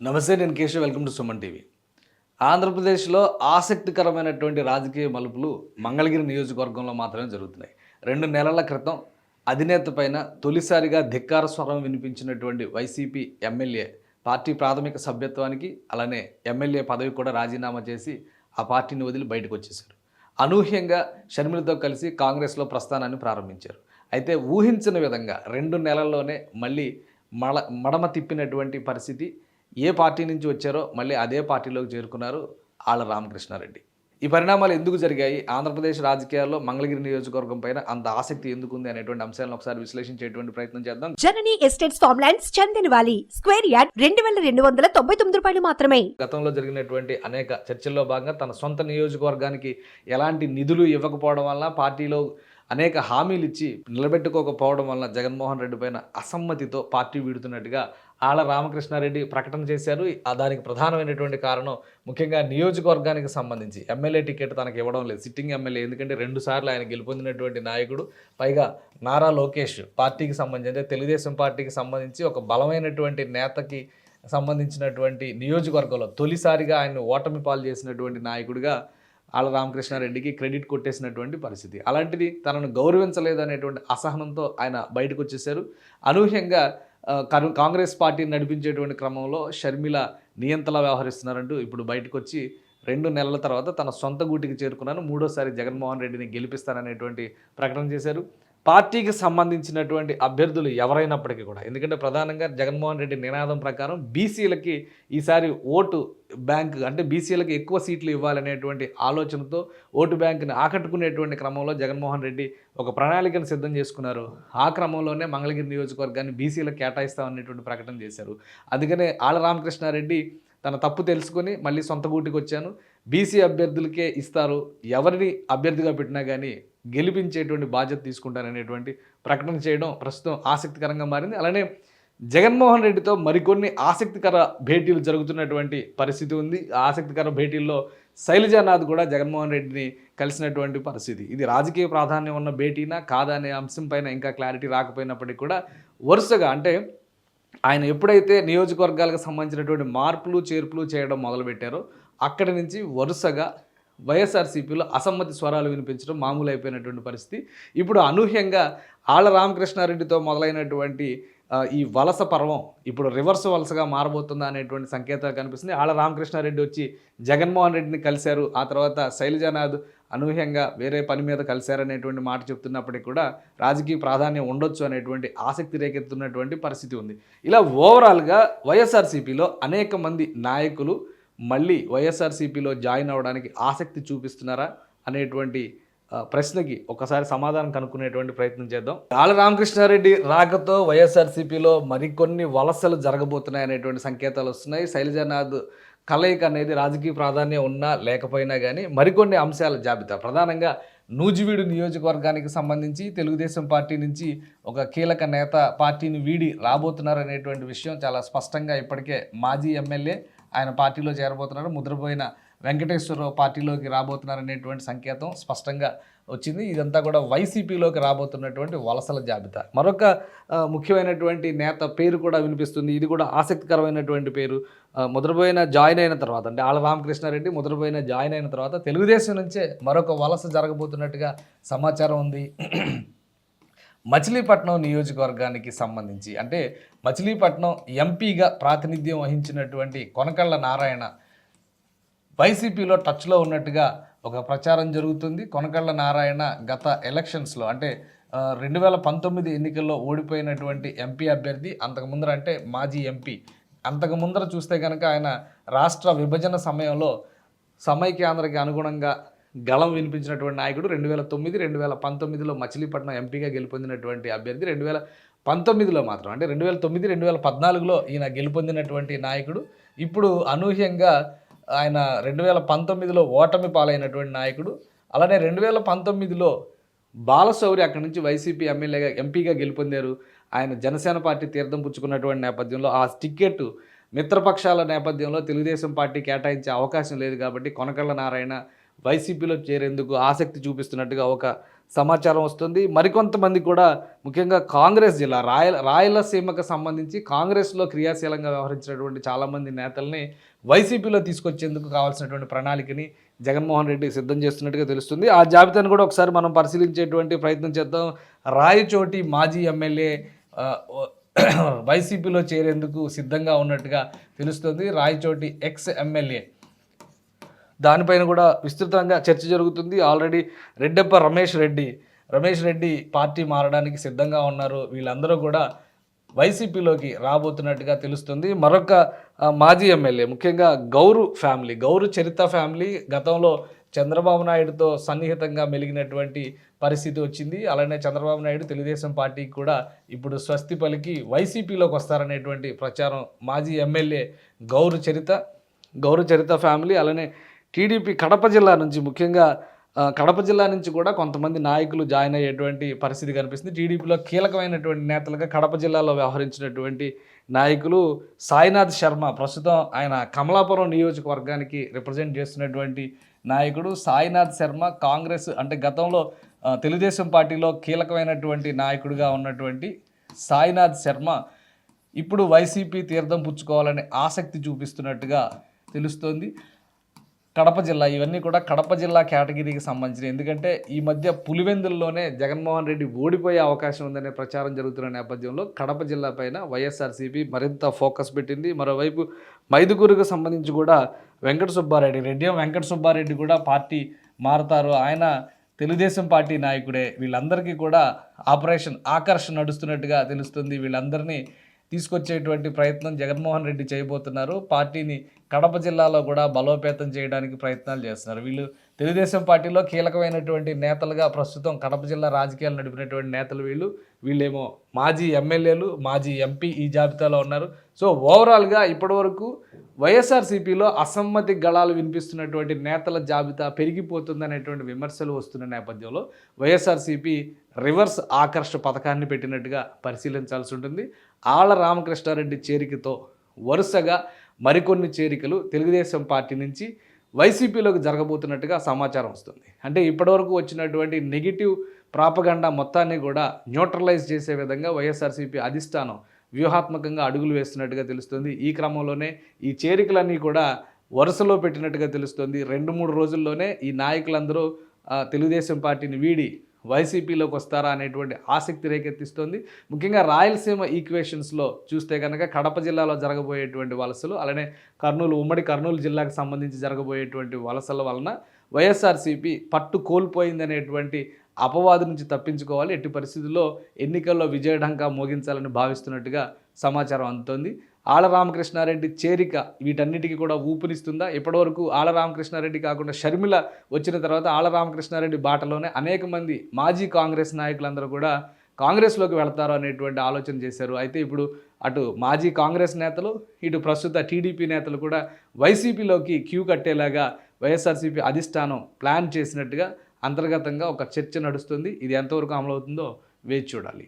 నమస్తే నేను Keshav. Welcome to Suman TV. ఆంధ్రప్రదేశ్లో ఆసక్తికరమైనటువంటి రాజకీయ మలుపులు మంగళగిరి నియోజకవర్గంలో మాత్రమే జరుగుతున్నాయి. రెండు నెలల క్రితం అధినేత పైన తొలిసారిగా ధిక్కార స్వరం వినిపించినటువంటి వైసీపీ ఎమ్మెల్యే పార్టీ ప్రాథమిక సభ్యత్వానికి అలానే ఎమ్మెల్యే పదవి కూడా రాజీనామా చేసి ఆ పార్టీని వదిలి బయటకు వచ్చేశారు. అనూహ్యంగా షర్మిలతో కలిసి కాంగ్రెస్లో ప్రస్థానాన్ని ప్రారంభించారు. అయితే ఊహించిన విధంగా రెండు నెలల్లోనే మళ్ళీ మడ మడమ తిప్పినటువంటి పరిస్థితి ఏ పార్టీ నుంచి వచ్చారో మళ్ళీ అదే పార్టీలోకి చేరుకున్నారు ఆళ్ళ రామకృష్ణారెడ్డి. ఈ పరిణామాలు ఎందుకు జరిగాయి? ఆంధ్రప్రదేశ్ రాజకీయాల్లో మంగళగిరి నియోజకవర్గం పైన అంత ఆసక్తి ఎందుకు ఉంది అనేటువంటి అంశాలను ఒకసారి విశ్లేషించేటువంటి ప్రయత్నం చేద్దాం. Janani estates farm lands Chandanavalli. Square yard రెండు వేల రెండు వందల తొంభై తొమ్మిది రూపాయలు మాత్రమే. గతంలో జరిగినటువంటి అనేక చర్చల్లో భాగంగా తన సొంత నియోజకవర్గానికి ఎలాంటి నిధులు ఇవ్వకపోవడం వలన పార్టీలో అనేక హామీలు ఇచ్చి నిలబెట్టుకోకపోవడం వలన జగన్మోహన్ రెడ్డి పైన అసమ్మతితో పార్టీ వీడుతున్నట్టుగా ఆళ్ళ రామకృష్ణారెడ్డి ప్రకటన చేశారు. ఆ దానికి ప్రధానమైనటువంటి కారణం ముఖ్యంగా నియోజకవర్గానికి సంబంధించి ఎమ్మెల్యే టికెట్ తనకు ఇవ్వడం లేదు. సిట్టింగ్ ఎమ్మెల్యే ఎందుకంటే రెండు సార్లు ఆయన గెలుపొందినటువంటి నాయకుడు పైగా నారా లోకేష్ పార్టీకి సంబంధించి తెలుగుదేశం పార్టీకి సంబంధించి ఒక బలమైనటువంటి నేతకి సంబంధించినటువంటి నియోజకవర్గంలో తొలిసారిగా ఆయన ఓటమి పాలు చేసినటువంటి నాయకుడిగా ఆళ్ళ రామకృష్ణారెడ్డికి క్రెడిట్ కొట్టేసినటువంటి పరిస్థితి. అలాంటిది తనను గౌరవించలేదు అనేటువంటి అసహనంతో ఆయన బయటకు వచ్చేసారు అనూహ్యంగా కాంగ్రెస్ పార్టీని నడిపించేటువంటి క్రమంలో షర్మిల నియంతలా వ్యవహరిస్తున్నారంటూ ఇప్పుడు బయటకు వచ్చి రెండు నెలల తర్వాత తన సొంత గూటికి చేరుకున్నాను మూడోసారి జగన్మోహన్ రెడ్డిని గెలిపిస్తాననేటువంటి ప్రకటన చేశారు. పార్టీకి సంబంధించినటువంటి అభ్యర్థులు ఎవరైనప్పటికీ కూడా ఎందుకంటే ప్రధానంగా జగన్మోహన్ రెడ్డి నినాదం ప్రకారం బీసీలకి ఈసారి ఓటు బ్యాంక్ అంటే బీసీలకు ఎక్కువ సీట్లు ఇవ్వాలనేటువంటి ఆలోచనతో ఓటు బ్యాంకుని ఆకట్టుకునేటువంటి క్రమంలో జగన్మోహన్ రెడ్డి ఒక ప్రణాళికను సిద్ధం చేసుకున్నారు. ఆ క్రమంలోనే మంగళగిరి నియోజకవర్గాన్ని బీసీలకు కేటాయిస్తామనేటువంటి ప్రకటన చేశారు. అందుకనే ఆళ్ళ రామకృష్ణారెడ్డి తన తప్పు తెలుసుకొని మళ్ళీ సొంత గూటికి వచ్చాను బీసీ అభ్యర్థులకే ఇస్తారు. ఎవరిని అభ్యర్థిగా పెట్టినా కానీ గెలిపించేటువంటి బాధ్యత తీసుకుంటాననేటువంటి ప్రకటన చేయడం ప్రస్తుతం ఆసక్తికరంగా మారింది. అలానే జగన్మోహన్ రెడ్డితో మరికొన్ని ఆసక్తికర భేటీలు జరుగుతున్నటువంటి పరిస్థితి ఉంది. ఆసక్తికర భేటీల్లో శైలజానాథ్ కూడా జగన్మోహన్ రెడ్డిని కలిసినటువంటి పరిస్థితి. ఇది రాజకీయ ప్రాధాన్యం ఉన్న భేటీనా కాదా అనే అంశం పైన ఇంకా క్లారిటీ రాకపోయినప్పటికీ కూడా వరుసగా అంటే ఆయన ఎప్పుడైతే నియోజకవర్గాలకు సంబంధించినటువంటి మార్పులు చేర్పులు చేయడం మొదలుపెట్టారో అక్కడి నుంచి వరుసగా వైఎస్ఆర్సీపీలో అసమ్మతి స్వరాలు వినిపించడం మామూలు అయిపోయినటువంటి పరిస్థితి. ఇప్పుడు అనూహ్యంగా ఆళ్ళ రామకృష్ణారెడ్డితో మొదలైనటువంటి ఈ వలస పర్వం ఇప్పుడు రివర్స్ వలసగా మారబోతుందా అనేటువంటి సంకేతాలు కనిపిస్తుంది ఆళ్ళ రామకృష్ణారెడ్డి వచ్చి జగన్మోహన్ రెడ్డిని కలిశారు. ఆ తర్వాత శైలజానాథ్ అనూహ్యంగా వేరే పని మీద కలిశారనేటువంటి మాట చెప్తున్నప్పటికీ కూడా రాజకీయ ప్రాధాన్యం ఉండొచ్చు అనేటువంటి ఆసక్తి రేకెత్తున్నటువంటి పరిస్థితి ఉంది. ఇలా ఓవరాల్గా వైఎస్ఆర్సీపీలో అనేక మంది నాయకులు మళ్ళీ వైఎస్ఆర్సీపీలో జాయిన్ అవ్వడానికి ఆసక్తి చూపిస్తున్నారా అనేటువంటి ప్రశ్నకి ఒకసారి సమాధానం కనుక్కునేటువంటి ప్రయత్నం చేద్దాం. ఆళ్ళ రామకృష్ణారెడ్డి రాకతో వైఎస్ఆర్సీపీలో మరికొన్ని వలసలు జరగబోతున్నాయి అనేటువంటి సంకేతాలు వస్తున్నాయి. శైలజానాథ్ కలయిక అనేది రాజకీయ ప్రాధాన్యం ఉన్నా లేకపోయినా కానీ మరికొన్ని అంశాల జాబితా. ప్రధానంగా నూజివీడు నియోజకవర్గానికి సంబంధించి తెలుగుదేశం పార్టీ నుంచి ఒక కీలక నేత పార్టీని వీడి రాబోతున్నారనేటువంటి విషయం చాలా స్పష్టంగా ఇప్పటికే మాజీ ఎమ్మెల్యే ఆయన పార్టీలో చేరబోతున్నారు. ముద్రపోయిన వెంకటేశ్వరరావు పార్టీలోకి రాబోతున్నారు అనేటువంటి సంకేతం స్పష్టంగా వచ్చింది. ఇదంతా కూడా వైసీపీలోకి రాబోతున్నటువంటి వలసల జాబితా. మరొక ముఖ్యమైనటువంటి నేత పేరు కూడా వినిపిస్తుంది. ఇది కూడా ఆసక్తికరమైనటువంటి పేరు. ముద్రపోయిన జాయిన్ అయిన తర్వాత అంటే ఆళ్ళ రామకృష్ణారెడ్డి ముద్రపోయిన జాయిన్ అయిన తర్వాత తెలుగుదేశం నుంచే మరొక వలస జరగబోతున్నట్టుగా సమాచారం ఉంది. మచిలీపట్నం నియోజకవర్గానికి సంబంధించి అంటే మచిలీపట్నం ఎంపీగా ప్రాతినిధ్యం వహించినటువంటి కొనకళ్ళ నారాయణ వైసీపీలో టచ్లో ఉన్నట్టుగా ఒక ప్రచారం జరుగుతుంది. కొనకళ్ళ నారాయణ గత ఎలక్షన్స్లో అంటే రెండు వేల పంతొమ్మిది ఎన్నికల్లో ఓడిపోయినటువంటి ఎంపీ అభ్యర్థి అంతకు ముందర అంటే మాజీ ఎంపీ. అంతకు ముందర చూస్తే కనుక ఆయన రాష్ట్ర విభజన సమయంలో సమైక్యాంధ్రకి అనుగుణంగా గళం వినిపించినటువంటి నాయకుడు రెండు వేల తొమ్మిది రెండు వేల పంతొమ్మిదిలో మచిలీపట్నం ఎంపీగా గెలుపొందినటువంటి అభ్యర్థి రెండు వేల పంతొమ్మిదిలో మాత్రం అంటే రెండు వేల తొమ్మిది రెండు వేల పద్నాలుగులో ఈయన గెలుపొందినటువంటి నాయకుడు. ఇప్పుడు అనూహ్యంగా ఆయన రెండు వేల పంతొమ్మిదిలో ఓటమి పాలైనటువంటి నాయకుడు. అలానే రెండు వేల పంతొమ్మిదిలో బాలశౌరి అక్కడి నుంచి వైసీపీ ఎమ్మెల్యేగా ఎంపీగా గెలుపొందారు. ఆయన జనసేన పార్టీ తీర్థం పుచ్చుకున్నటువంటి నేపథ్యంలో ఆ టికెట్ మిత్రపక్షాల నేపథ్యంలో తెలుగుదేశం పార్టీ కేటాయించే అవకాశం లేదు కాబట్టి కొనకళ్ళ నారాయణ వైసీపీలో చేరేందుకు ఆసక్తి చూపిస్తున్నట్టుగా ఒక సమాచారం వస్తుంది. మరికొంతమంది కూడా ముఖ్యంగా కాంగ్రెస్ జిల్లా రాయల రాయలసీమకు సంబంధించి కాంగ్రెస్లో క్రియాశీలంగా వ్యవహరించినటువంటి చాలామంది నేతల్ని వైసీపీలో తీసుకొచ్చేందుకు కావాల్సినటువంటి ప్రణాళికని జగన్మోహన్ రెడ్డి సిద్ధం చేస్తున్నట్టుగా తెలుస్తుంది. ఆ జాబితాను కూడా ఒకసారి మనం పరిశీలించేటువంటి ప్రయత్నం చేద్దాం. రాయచోటి మాజీ ఎమ్మెల్యే వైసీపీలో చేరేందుకు సిద్ధంగా ఉన్నట్టుగా తెలుస్తుంది. రాయచోటి ఎక్స్ ఎమ్మెల్యే దానిపైన కూడా విస్తృతంగా చర్చ జరుగుతుంది. ఆల్రెడీ రెడ్డప్ప రమేష్ రెడ్డి రమేష్ రెడ్డి పార్టీ మారడానికి సిద్ధంగా ఉన్నారు. వీళ్ళందరూ కూడా వైసీపీలోకి రాబోతున్నట్టుగా తెలుస్తుంది. మరొక మాజీ ఎమ్మెల్యే ముఖ్యంగా గౌరు ఫ్యామిలీ గౌరు చరిత ఫ్యామిలీ గతంలో చంద్రబాబు నాయుడుతో సన్నిహితంగా మెలిగినటువంటి పరిస్థితి వచ్చింది. అలానే చంద్రబాబు నాయుడు తెలుగుదేశం పార్టీకి కూడా ఇప్పుడు స్వస్తి పలికి వైసీపీలోకి వస్తారనేటువంటి ప్రచారం మాజీ ఎమ్మెల్యే గౌరు చరిత గౌరు చరిత ఫ్యామిలీ అలానే టీడీపీ కడప జిల్లా నుంచి ముఖ్యంగా కడప జిల్లా నుంచి కూడా కొంతమంది నాయకులు జాయిన్ అయ్యేటువంటి పరిస్థితి కనిపిస్తుంది. టీడీపీలో కీలకమైనటువంటి నేతలుగా కడప జిల్లాలో వ్యవహరించినటువంటి నాయకులు సాయినాథ్ శర్మ ప్రస్తుతం ఆయన కమలాపురం నియోజకవర్గానికి రిప్రజెంట్ చేస్తున్నటువంటి నాయకుడు సాయినాథ్ శర్మ కాంగ్రెస్ అంటే గతంలో తెలుగుదేశం పార్టీలో కీలకమైనటువంటి నాయకుడిగా ఉన్నటువంటి సాయినాథ్ శర్మ ఇప్పుడు వైసీపీ తీర్థం పుచ్చుకోవాలనే ఆసక్తి చూపిస్తున్నట్టుగా తెలుస్తోంది. కడప జిల్లా ఇవన్నీ కూడా కడప జిల్లా కేటగిరీకి సంబంధించిన ఎందుకంటే ఈ మధ్య పులివెందుల్లోనే జగన్మోహన్ రెడ్డి ఓడిపోయే అవకాశం ఉందనే ప్రచారం జరుగుతున్న నేపథ్యంలో కడప జిల్లా పైన వైఎస్ఆర్సీపీ మరింత ఫోకస్ పెట్టింది. మరోవైపు మైదుకూరుకు సంబంధించి కూడా వెంకట సుబ్బారెడ్డి రెడ్డి వెంకట సుబ్బారెడ్డి కూడా పార్టీ మారతారు. ఆయన తెలుగుదేశం పార్టీ నాయకుడే. వీళ్ళందరికీ కూడా ఆపరేషన్ ఆకర్షణ నడుస్తున్నట్టుగా తెలుస్తుంది. వీళ్ళందరినీ తీసుకొచ్చేటువంటి ప్రయత్నం జగన్మోహన్ రెడ్డి చేయబోతున్నారు. పార్టీని కడప జిల్లాలో కూడా బలోపేతం చేయడానికి ప్రయత్నాలు చేస్తున్నారు. వీళ్ళు తెలుగుదేశం పార్టీలో కీలకమైనటువంటి నేతలుగా ప్రస్తుతం కడప జిల్లా రాజకీయాలు నడిపినటువంటి నేతలు వీళ్ళు. వీళ్ళేమో మాజీ ఎమ్మెల్యేలు మాజీ ఎంపీ ఈ జాబితాలో ఉన్నారు. సో ఓవరాల్గా ఇప్పటివరకు వైఎస్ఆర్సీపీలో అసమ్మతి గళాలు వినిపిస్తున్నటువంటి నేతల జాబితా పెరిగిపోతుందనేటువంటి విమర్శలు వస్తున్న నేపథ్యంలో వైఎస్ఆర్సీపీ రివర్స్ ఆకర్ష పథకాన్ని పెట్టినట్టుగా పరిశీలించాల్సి ఉంటుంది. ఆళ్ళ రామకృష్ణారెడ్డి చేరికతో వరుసగా మరికొన్ని చేరికలు తెలుగుదేశం పార్టీ నుంచి వైసీపీలోకి జరగబోతున్నట్టుగా సమాచారం వస్తుంది. అంటే ఇప్పటివరకు వచ్చినటువంటి నెగిటివ్ ప్రాపగండా మొత్తాన్ని కూడా న్యూట్రలైజ్ చేసే విధంగా వైఎస్ఆర్సీపీ అధిష్టానం వ్యూహాత్మకంగా అడుగులు వేస్తున్నట్టుగా తెలుస్తుంది. ఈ క్రమంలోనే ఈ చేరికలన్నీ కూడా వరుసలో పెట్టినట్టుగా తెలుస్తుంది. రెండు మూడు రోజుల్లోనే ఈ నాయకులందరూ తెలుగుదేశం పార్టీని వీడి వైసీపీలోకి వస్తారా అనేటువంటి ఆసక్తి రేకెత్తిస్తోంది. ముఖ్యంగా రాయలసీమ ఈక్వేషన్స్లో చూస్తే కనుక కడప జిల్లాలో జరగబోయేటువంటి వలసలు అలానే కర్నూలు ఉమ్మడి కర్నూలు జిల్లాకు సంబంధించి జరగబోయేటువంటి వలసల వలన వైఎస్ఆర్సీపీ పట్టు కోల్పోయిందనేటువంటి అపవాదు నుంచి తప్పించుకోవాలి. ఎట్టి పరిస్థితుల్లో ఎన్నికల్లో విజయఢంకా మోగించాలని భావిస్తున్నట్టుగా సమాచారం అందుతోంది. ఆలరామకృష్ణారెడ్డి చేరిక వీటన్నిటికీ కూడా ఊపునిస్తుందా? ఇప్పటివరకు ఆలరామకృష్ణారెడ్డి కాకుండా షర్మిల వచ్చిన తర్వాత ఆలరామకృష్ణారెడ్డి బాటలోనే అనేక మంది మాజీ కాంగ్రెస్ నాయకులందరూ కూడా కాంగ్రెస్లోకి వెళతారు అనేటువంటి ఆలోచన చేశారు. అయితే ఇప్పుడు అటు మాజీ కాంగ్రెస్ నేతలు ఇటు ప్రస్తుత టీడీపీ నేతలు కూడా వైసీపీలోకి క్యూ కట్టేలాగా వైఎస్ఆర్సీపీ అధిష్టానం ప్లాన్ చేసినట్టుగా అంతర్గతంగా ఒక చర్చ నడుస్తుంది. ఇది ఎంతవరకు అమలవుతుందో వేచి చూడాలి.